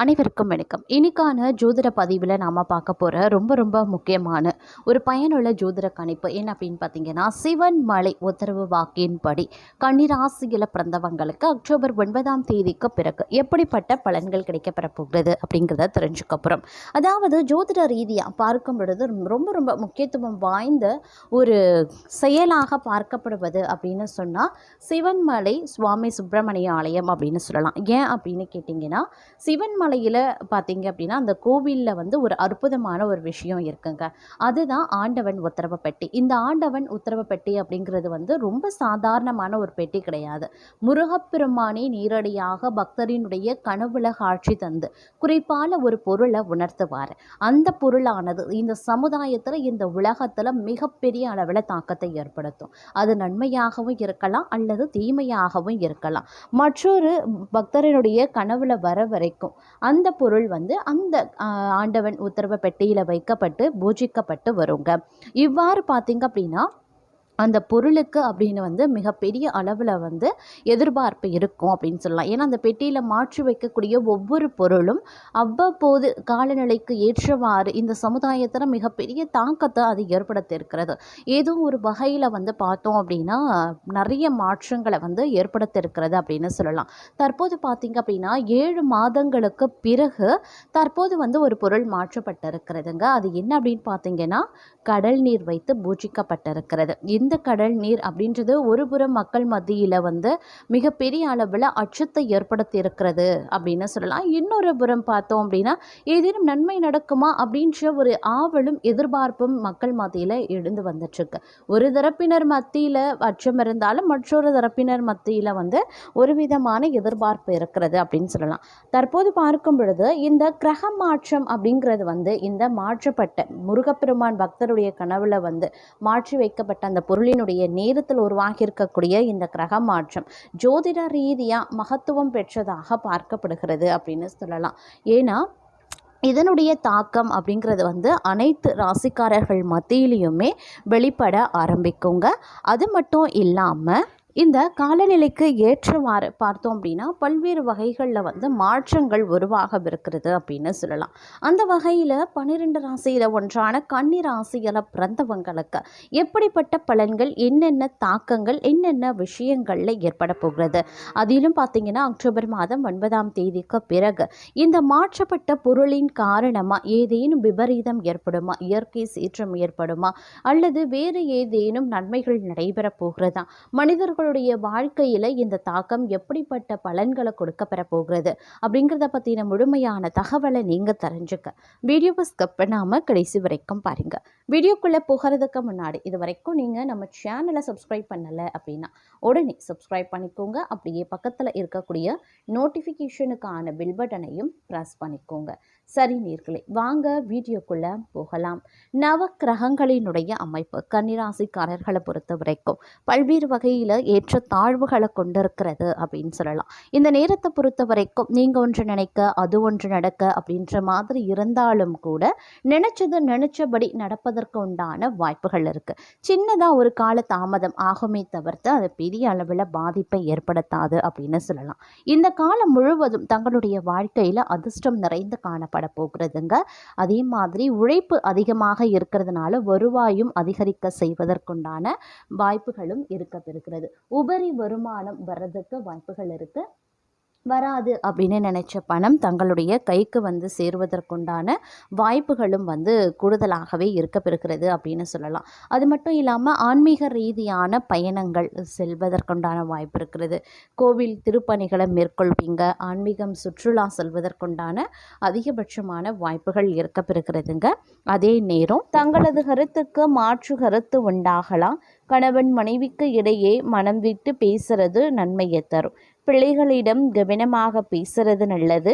அனைவருக்கும் வணக்கம். இன்னைக்கான ஜோதிட பதிவில் நாம் பார்க்க போகிற ரொம்ப ரொம்ப முக்கியமான ஒரு பயனுள்ள ஜோதிட கணிப்பு என்ன அப்படின்னு பார்த்தீங்கன்னா சிவன் மலை உத்தரவு வாக்கின்படி கன்னிராசியில் பிறந்தவங்களுக்கு அக்டோபர் ஒன்பதாம் தேதிக்கு பிறகு எப்படிப்பட்ட பலன்கள் கிடைக்கப்பெற போகிறது அப்படிங்கிறத தெரிஞ்சுக்க போகிறோம் அதாவது ஜோதிட ரீதியாக பார்க்கும் பொழுது ரொம்ப ரொம்ப முக்கியத்துவம் வாய்ந்த ஒரு செயலாக பார்க்கப்படுவது அப்படின்னு சொன்னால் சிவன்மலை சுவாமி சுப்பிரமணிய ஆலயம் அப்படின்னு சொல்லலாம். ஏன் அப்படின்னு கேட்டிங்கன்னா சிவன் மலையில் பார்த்தீங்க அப்படின்னா அந்த கோவிலில் வந்து ஒரு அற்புதமான ஒரு விஷயம் இருக்குங்க. அதுதான் ஆண்டவன் உத்தரவு பெட்டி. இந்த ஆண்டவன் உத்தரவு பெட்டி அப்படிங்கிறது வந்து ரொம்ப சாதாரணமான ஒரு பெட்டி கிடையாது. முருகப்பெருமானை நேரடியாக பக்தரினுடைய கனவுல காட்சி தந்து குறிப்பான ஒரு பொருளை உணர்த்துவார். அந்த பொருளானது இந்த சமுதாயத்தில் இந்த உலகத்தில் மிகப்பெரிய அளவில் தாக்கத்தை ஏற்படுத்தும். அது நன்மையாகவும் இருக்கலாம் அல்லது தீமையாகவும் இருக்கலாம். மற்றொரு பக்தரினுடைய கனவுல வர வரைக்கும் அந்த பொருள் வந்து அந்த ஆண்டவன் உத்தரவு பெட்டியில் வைக்கப்பட்டு பூஜிக்கப்பட்டு வருங்க. இவ்வாறு பார்த்தீங்க அப்படின்னா அந்த பொருளுக்கு அப்படின்னு வந்து மிகப்பெரிய அளவில் வந்து எதிர்பார்ப்பு இருக்கும் அப்படின்னு சொல்லலாம். ஏன்னா அந்த பெட்டியில் மாற்றி வைக்கக்கூடிய ஒவ்வொரு பொருளும் அவ்வப்போது காலநிலைக்கு ஏற்றவாறு இந்த சமுதாயத்தில் மிகப்பெரிய தாக்கத்தை அது ஏற்படுத்தியிருக்கிறது. ஏதோ ஒரு வகையில் வந்து பார்த்தோம் அப்படின்னா நிறைய மாற்றங்களை வந்து ஏற்படுத்தியிருக்கிறது அப்படின்னு சொல்லலாம். தற்போது பார்த்திங்க அப்படின்னா ஏழு மாதங்களுக்கு பிறகு தற்போது வந்து ஒரு பொருள் மாற்றப்பட்டிருக்கிறதுங்க. அது என்ன அப்படின்னு பார்த்தீங்கன்னா கடல் நீர் வைத்து பூஜிக்கப்பட்டிருக்கிறது. இந்த கடல் நீர் அப்படின்றது ஒரு புறம் மக்கள் மத்தியில் வந்து மிகப்பெரிய அளவில் அச்சத்தை ஏற்படுத்தி இருக்கிறது அப்படின்னு சொல்லலாம். இன்னொரு புறம் பார்த்தோம் அப்படின்னா ஏதேனும் நன்மை நடக்குமா அப்படின்ற ஒரு ஆவலும் எதிர்பார்ப்பும் மக்கள் மத்தியில் எழுந்து வந்துட்டுருக்கு. ஒரு தரப்பினர் மத்தியில் அச்சம் இருந்தாலும் மற்றொரு தரப்பினர் மத்தியில் வந்து ஒரு விதமான எதிர்பார்ப்பு இருக்கிறது அப்படின்னு சொல்லலாம். தற்போது பார்க்கும் பொழுது இந்த கிரக மாற்றம் அப்படிங்கிறது வந்து இந்த மாற்றப்பட்ட முருகப்பெருமான் பக்தருடைய கனவுல வந்து மாற்றி வைக்கப்பட்ட அந்த பொருளினுடைய நேரத்தில் உருவாகியிருக்கக்கூடிய இந்த கிரக மாற்றம் ஜோதிட ரீதியாக மகத்துவம் பெற்றதாக பார்க்கப்படுகிறது அப்படின்னு சொல்லலாம். ஏன்னா இதனுடைய தாக்கம் அப்படிங்கிறது வந்து அனைத்து ராசிக்காரர்கள் மத்தியிலையுமே வெளிப்பட ஆரம்பிக்குங்க. அது மட்டும் இல்லாமல் இந்த காலநிலைக்கு ஏற்றவாறு பார்த்தோம் அப்படின்னா பல்வேறு வகைகளில் வந்து மாற்றங்கள் உருவாகவிருக்கிறது அப்படின்னு சொல்லலாம். அந்த வகையில் பன்னிரெண்டு ராசியில் ஒன்றான கன்னி ராசியில் பிறந்தவங்களுக்கு எப்படிப்பட்ட பலன்கள் என்னென்ன தாக்கங்கள் என்னென்ன விஷயங்களில் ஏற்பட போகிறது? அதிலும் பார்த்தீங்கன்னா அக்டோபர் மாதம் ஒன்பதாம் தேதிக்கு பிறகு இந்த மாற்றப்பட்ட பொருளின் காரணமாக ஏதேனும் விபரீதம் ஏற்படுமா? இயற்கை சீற்றம் ஏற்படுமா? அல்லது வேறு ஏதேனும் நன்மைகள் நடைபெறப் போகிறதா? மனிதர்கள் மனிதர்களுடைய வாழ்க்கையில் இந்த தாக்கம் எப்படிப்பட்ட பலன்களை கொடுக்க பெற போகிறது அப்படிங்கிறத பற்றின முழுமையான தகவலை நீங்கள் தெரிஞ்சுக்க. வீடியோவை ஸ்கிப் பண்ணாமல் கடைசி வரைக்கும் பாருங்கள் வீடியோக்குள்ளே போகிறதுக்கு முன்னாடி இது வரைக்கும் நீங்கள் நம்ம சேனலை சப்ஸ்கிரைப் பண்ணலை அப்படின்னா உடனே சப்ஸ்கிரைப் பண்ணிக்கோங்க. அப்படியே பக்கத்தில் இருக்கக்கூடிய நோட்டிஃபிகேஷனுக்கான பில் பட்டனையும் ப்ரெஸ் பண்ணிக்கோங்க. சரி நீர்களே வாங்க வீடியோக்குள்ளே போகலாம். நவ கிரகங்களினுடைய அமைப்பு கன்னிராசிக்காரர்களை பொறுத்த வரைக்கும் பல்வேறு வகையில் ஏற்ற தாழ்வுகளை கொண்டிருக்கிறது அப்படின்னு சொல்லலாம். இந்த நேரத்தை பொறுத்த வரைக்கும் நீங்கள் ஒன்று நினைக்க அது ஒன்று நடக்க அப்படின்ற மாதிரி இருந்தாலும் கூட நினச்சது நினச்சபடி நடப்பதற்கு உண்டான வாய்ப்புகள் இருக்குது சின்னதாக ஒரு கால தாமதம் ஆகுமே தவிர்த்து அது பெரிய அளவில் பாதிப்பை ஏற்படுத்தாது அப்படின்னு சொல்லலாம். இந்த காலம் முழுவதும் தங்களுடைய வாழ்க்கையில் அதிர்ஷ்டம் நிறைந்து காணப்பட போகிறதுங்க. அதே மாதிரி உழைப்பு அதிகமாக இருக்கிறதுனால வருவாயும் அதிகரிக்க செய்வதற்குண்டான வாய்ப்புகளும் இருக்கப்பெறுகிறது உபரி வருமானம் வர்றதுக்கு வாய்ப்புகள் இருக்கு. வராது அப்படின்னு நினைச்ச பணம் தங்களுடைய கைக்கு வந்து சேருவதற்குண்டான வாய்ப்புகளும் வந்து கூடுதலாகவே இருக்கப்பெறுகிறது அப்படின்னு சொல்லலாம். அது மட்டும் இல்லாமல் ஆன்மீக ரீதியான பயணங்கள் செல்வதற்குண்டான வாய்ப்பு இருக்கிறது. கோவில் திருப்பணிகளை மேற்கொள்வீங்க ஆன்மீகம் சுற்றுலா செல்வதற்குண்டான அதிகபட்சமான வாய்ப்புகள் இருக்கப்பெறுகிறதுங்க அதே நேரம் தங்களது கருத்துக்கு மாற்று கருத்து உண்டாகலாம். கணவன் மனைவிக்கு இடையே மனம் விட்டு பேசுறது நன்மையை தரும். பிள்ளைகளிடம் கவனமாக பேசுறது நல்லது.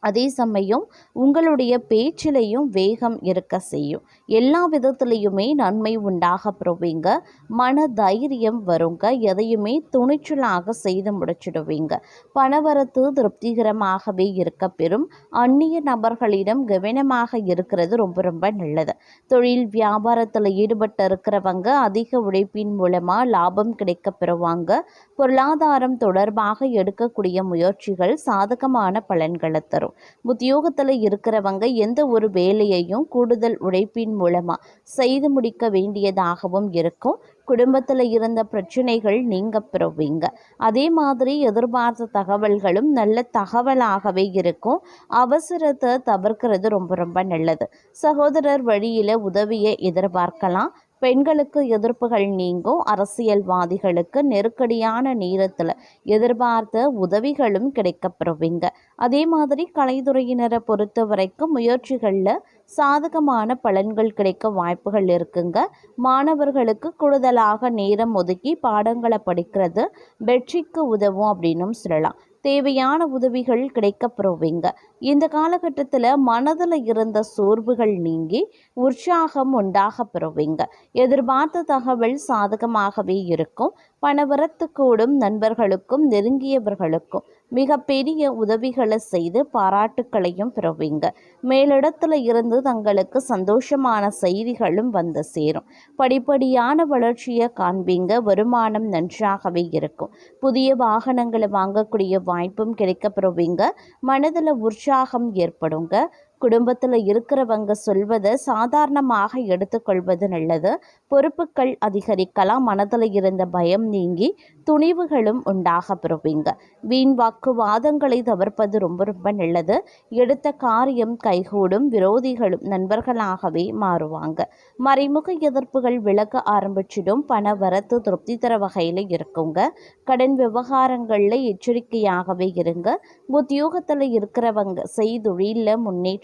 அதே சமயம் உங்களுடைய பேச்சிலையும் வேகம் இருக்க செய்யும். எல்லா விதத்துலேயுமே நன்மை உண்டாக பெறுவீங்க. மன தைரியம் வருங்க. எதையுமே துணிச்சலாக செய்து முடிச்சிடுவீங்க. பணவரத்து திருப்திகரமாகவே இருக்க பெறும். அந்நிய நபர்களிடம் கவனமாக இருக்கிறது ரொம்ப ரொம்ப நல்லது. தொழில் வியாபாரத்தில் ஈடுபட்டு இருக்கிறவங்க அதிக உழைப்பின் மூலமாக லாபம் கிடைக்க பெறுவாங்க. பொருளாதாரம் தொடர்பாக எடுக்கக்கூடிய முயற்சிகள் சாதகமான பலன்களை தரும். வரும் உத்தியோகத்தில் இருக்கிறவங்க எந்த ஒரு வேலையையும் கூடுதல் உழைப்பின் மூலமாக செய்து முடிக்க வேண்டியதாகவும் இருக்கும். குடும்பத்தில் இருந்த பிரச்சனைகள் நீங்க பெறுவீங்க. அதே மாதிரி எதிர்பார்த்த தகவல்களும் நல்ல தகவலாகவே இருக்கும். அவசரத்தை தவிர்க்கிறது ரொம்ப ரொம்ப நல்லது. சகோதரர் வழியில் உதவியை எதிர்பார்க்கலாம். பெண்களுக்கு எதிர்ப்புகள் நீங்கும். அரசியல்வாதிகளுக்கு நெருக்கடியான நேரத்தில் எதிர்பார்த்த உதவிகளும் கிடைக்கப்பெறுவீங்க. அதே மாதிரி கலைத்துறையினரை பொறுத்த வரைக்கும் முயற்சிகளில் சாதகமான பலன்கள் கிடைக்க வாய்ப்புகள் இருக்குங்க. மாணவர்களுக்கு கூடுதலாக நேரம் ஒதுக்கி பாடங்களை படிக்கிறது. வெற்றிக்கு உதவும் அப்படின்னும் சொல்லலாம். தேவையான உதவிகள் கிடைக்கப்பெறுவீங்க. இந்த காலகட்டத்தில் மனதில் இருந்த சோர்வுகள் நீங்கி உற்சாகம் உண்டாக பெறுவீங்க. எதிர்பார்த்த தகவல் சாதகமாகவே இருக்கும். பணவரத்து கூடும் நண்பர்களுக்கும் நெருங்கியவர்களுக்கும் மிகப்பெரிய உதவிகளை செய்து பாராட்டுக்களையும் பெறுவீங்க. மேலிடத்துல இருந்து தங்களுக்கு சந்தோஷமான செய்திகளும் வந்து சேரும். படிப்படியான வளர்ச்சியை காண்பீங்க. வருமானம் நன்றாகவே இருக்கும். புதிய வாகனங்களை வாங்கக்கூடிய வாய்ப்பும் கிடைக்கப்பெறுவீங்க மனதில் உற்சாகம் ஏற்படுங்க. குடும்பத்தில் இருக்கிறவங்க சொல்வதை சாதாரணமாக எடுத்துக்கொள்வது நல்லது. பொறுப்புகள் அதிகரிக்கலாம் மனதில் இருந்த பயம் நீங்கி துணிவுகளும் உண்டாக பெறுவீங்க. வீண் வாக்குவாதங்களை தவிர்ப்பது ரொம்ப ரொம்ப நல்லது. எடுத்த காரியம் கைகூடும் விரோதிகளும் நண்பர்களாகவே மாறுவாங்க. மறைமுக எதிர்ப்புகள் விலக ஆரம்பிச்சிடும் பண வரத்து திருப்தி தர வகையில் இருக்குங்க. கடன் விவகாரங்களில் எச்சரிக்கையாகவே இருங்க. உத்தியோகத்தில் இருக்கிறவங்க செய்தொழிலில்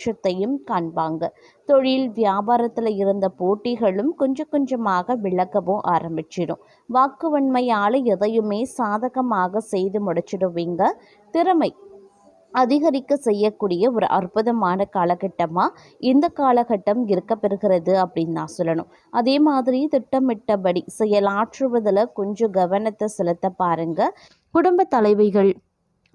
முன்னேற்றத்தையும் காண்பாங்க. தொழில் வியாபாரத்தில் இருந்த போட்டிகளும் கொஞ்சம் கொஞ்சமாக விளக்கவும் ஆரம்பிச்சிடும். வாக்குவன்மையால் எதையுமே சாதகமாக செய்து முடிச்சிடுவீங்க. திறமை அதிகரிக்க செய்யக்கூடிய ஒரு அற்புதமான காலகட்டமாக இந்த காலகட்டம் இருக்க பெறுகிறது அப்படின்னு நான் சொல்லணும். அதே மாதிரி திட்டமிட்டபடி செயலாற்றுவதில் கொஞ்சம் கவனத்தை செலுத்த பாருங்க. குடும்ப தலைவிகள்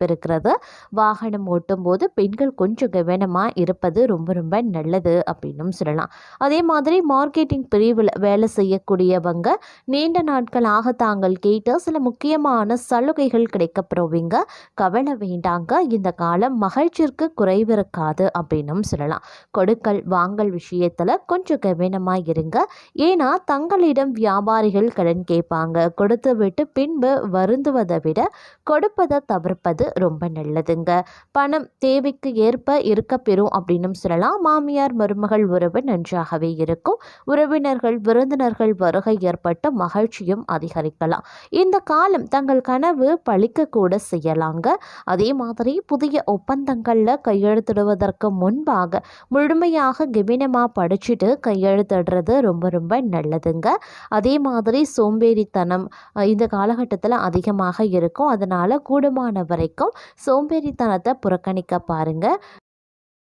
இருக்கிறது வாகனம் ஓட்டும்போது பெண்கள் கொஞ்சம் கவனமாக இருப்பது ரொம்ப ரொம்ப நல்லது அப்படின்னும் சொல்லலாம். அதே மாதிரி மார்க்கெட்டிங் பிரிவில் வேலை செய்யக்கூடியவங்க நீண்ட நாட்களாக தாங்கள் கேட்ட சில முக்கியமான சலுகைகள் கிடைக்கப்பெறுவீங்க கவலை வேண்டாங்க. இந்த காலம் மகிழ்ச்சிற்கு குறைவிருக்காது அப்படின்னும் சொல்லலாம். கொடுக்கல் வாங்கல் விஷயத்தில் கொஞ்சம் கவனமாக இருங்க. ஏன்னா தங்களிடம் வியாபாரிகள் கடன் கேட்பாங்க. கொடுத்து விட்டு பின்பு வருந்துவதை விட கொடுப்பதை தவிர்ப்பது இருப்பது ரொம்ப நல்லதுங்க. பணம் தேவைக்கு ஏற்ப இருக்க பெறும் அப்படின்னும் சொல்லலாம். மாமியார் மருமகள் உறவு நன்றாகவே இருக்கும். உறவினர்கள் விருந்தினர்கள் வருகை ஏற்பட்ட மகிழ்ச்சியும் அதிகரிக்கலாம். இந்த காலம் தங்கள் கனவு பழிக்க கூட செய்யலாங்க. அதே மாதிரி புதிய ஒப்பந்தங்களில் கையெழுத்திடுவதற்கு முன்பாக முழுமையாக கவனமாக படிச்சுட்டு கையெழுத்திடுறது ரொம்ப ரொம்ப நல்லதுங்க. அதே மாதிரி சோம்பேறித்தனம் இந்த காலகட்டத்தில் அதிகமாக இருக்கும். அதனால் கூடுமானவரை வரைக்கும் சோம்பேறித்தனத்தை புறக்கணிக்க பாருங்க.